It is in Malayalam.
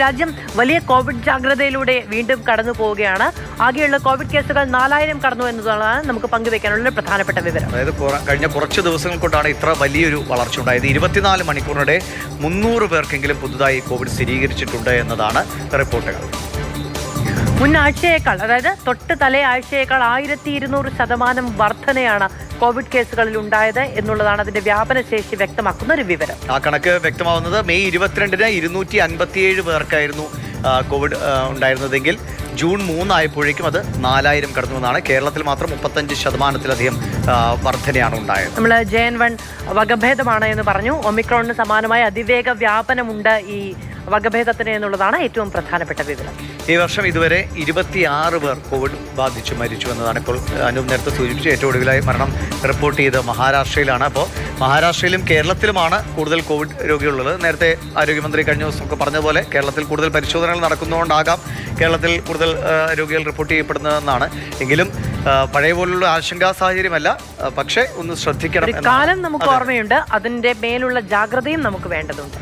രാജ്യം വലിയ കോവിഡ് ജാഗ്രതയിലൂടെ വീണ്ടും കടന്നു പോവുകയാണ്. ആകെയുള്ള കോവിഡ് കേസുകൾ നാലായിരം കടന്നു എന്നതാണ് നമുക്ക് പങ്കുവെക്കാനുള്ള പ്രധാനപ്പെട്ട വിവരം. അതായത് കഴിഞ്ഞ കുറച്ച് ദിവസങ്ങൾ കൊണ്ടാണ് ഇത്ര വലിയൊരു വളർച്ച ഉണ്ടായത്. ഇരുപത്തിനാല് മണിക്കൂറിനിടെ മുന്നൂറ് പേർക്കെങ്കിലും പുതുതായി കോവിഡ് സ്ഥിരീകരിച്ചിട്ടുണ്ട് എന്നതാണ് റിപ്പോർട്ടുകൾ. മുൻ ആഴ്ചയേക്കാൾ അതായത് തൊട്ട് തലേ ആഴ്ചയേക്കാൾ ആയിരത്തി ഇരുന്നൂറ് ശതമാനം വർധനയാണ് കോവിഡ് കേസുകളിൽ ഉണ്ടായത് എന്നുള്ളതാണ് അതിന്റെ വ്യാപന ശേഷി വ്യക്തമാക്കുന്ന ഒരു വിവരം. ആ കണക്ക് വ്യക്തമാവുന്നത് മെയ് ഇരുപത്തിരണ്ടിന് ഇരുന്നൂറ്റി അൻപത്തിയേഴ് പേർക്കായിരുന്നു കോവിഡ് ഉണ്ടായിരുന്നതെങ്കിൽ. ജൂൺ മൂന്നായപ്പോഴേക്കും അത് നാലായിരം കടന്നു എന്നാണ്. കേരളത്തിൽ മാത്രം മുപ്പത്തഞ്ച് ശതമാനത്തിലധികം വർധനയാണ് ഉണ്ടായത്. നമ്മൾ ജെ എൻ വൺ വകഭേദമാണ് എന്ന് പറഞ്ഞു. ഒമിക്രോണിന് സമാനമായ അതിവേഗ വ്യാപനമുണ്ട് ഈ വകഭേദത്തിന് എന്നുള്ളതാണ് ഏറ്റവും പ്രധാനപ്പെട്ട വിവരം. ഈ വർഷം ഇതുവരെ ഇരുപത്തിയാറ് പേർ കോവിഡ് ബാധിച്ച് മരിച്ചു എന്നതാണ് ഇപ്പോൾ അനൂപ് നേരത്തെ സൂചിപ്പിച്ചു. ഏറ്റവും ഒടുവിലായി മരണം റിപ്പോർട്ട് ചെയ്ത് മഹാരാഷ്ട്രയിലാണ്. അപ്പോൾ മഹാരാഷ്ട്രയിലും കേരളത്തിലുമാണ് കൂടുതൽ കോവിഡ് രോഗികളുള്ളത് നേരത്തെ ആരോഗ്യമന്ത്രി കഴിഞ്ഞ ദിവസമൊക്കെ പറഞ്ഞ പോലെ കേരളത്തിൽ കൂടുതൽ പരിശോധനകൾ നടക്കുന്നതുകൊണ്ടാകാം കേരളത്തിൽ കൂടുതൽ രോഗികൾ റിപ്പോർട്ട് ചെയ്യപ്പെടുന്നതെന്നാണ്. എങ്കിലും പഴയ പോലുള്ള ആശങ്കാ സാഹചര്യമല്ല. പക്ഷേ ഒന്ന് ശ്രദ്ധിക്കണം കാലം നമുക്ക് ഓർമ്മയുണ്ട്. അതിന്റെ മേലുള്ള ജാഗ്രതയും നമുക്ക് വേണ്ടതുണ്ട്.